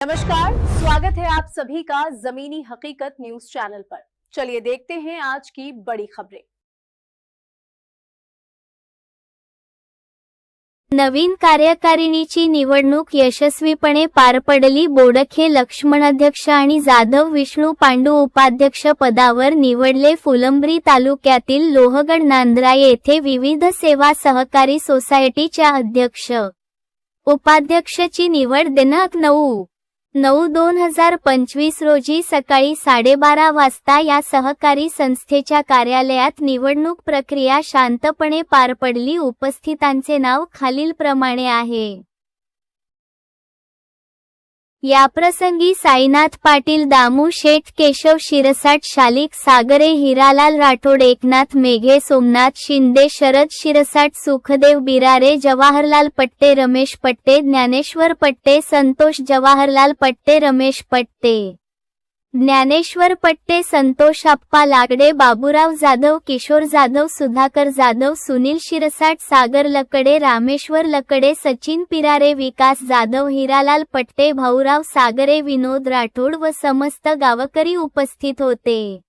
नमस्कार स्वागत है आप सभी का जमीनी हकीकत न्यूज चैनल पर। चलिए देखते हैं आज की बड़ी खबरें। नवीन कार्यकारिणीची निवडणूक यशस्वीपणे पार पडली. बोडखे लक्ष्मण अध्यक्ष आणि जाधव विष्णू पांडू उपाध्यक्ष पदावर निवडले. फुलंब्री तालुक्यातील लोहगड नांद्रा येथे विविध सेवा सहकारी सोसायटीच्या अध्यक्ष उपाध्यक्षची निवड दिनांक नऊ. नऊ दोन हजार पंचवीस रोजी सकाळी साडेबारा वाजता या सहकारी संस्थेच्या कार्यालयात निवडणूक प्रक्रिया शांतपणे पार पडली. उपस्थितांचे नाव खालीलप्रमाणे आहे. याप्रसंगी साईनाथ पाटील दामू शेठ केशव शिरसाट शालिक सागरे हिरालाल राठोड एकनाथ मेघे सोमनाथ शिंदे शरद शिरसाट सुखदेव बिरारे जवाहरलाल पट्टे रमेश पट्टे ज्ञानेश्वर पट्टे संतोष जवाहरलाल पट्टे रमेश पट्टे. ज्ञानेश्वर पट्टे संतोष अप्पा लागडे बाबूराव जाधव किशोर जाधव सुधाकर जाधव सुनील शिरसाट सागर लकडे रामेश्वर लकडे सचिन पिरारे विकास जाधव हिरालाल पट्टे भाऊराव सागरे विनोद राठोड व समस्त गावकरी उपस्थित होते.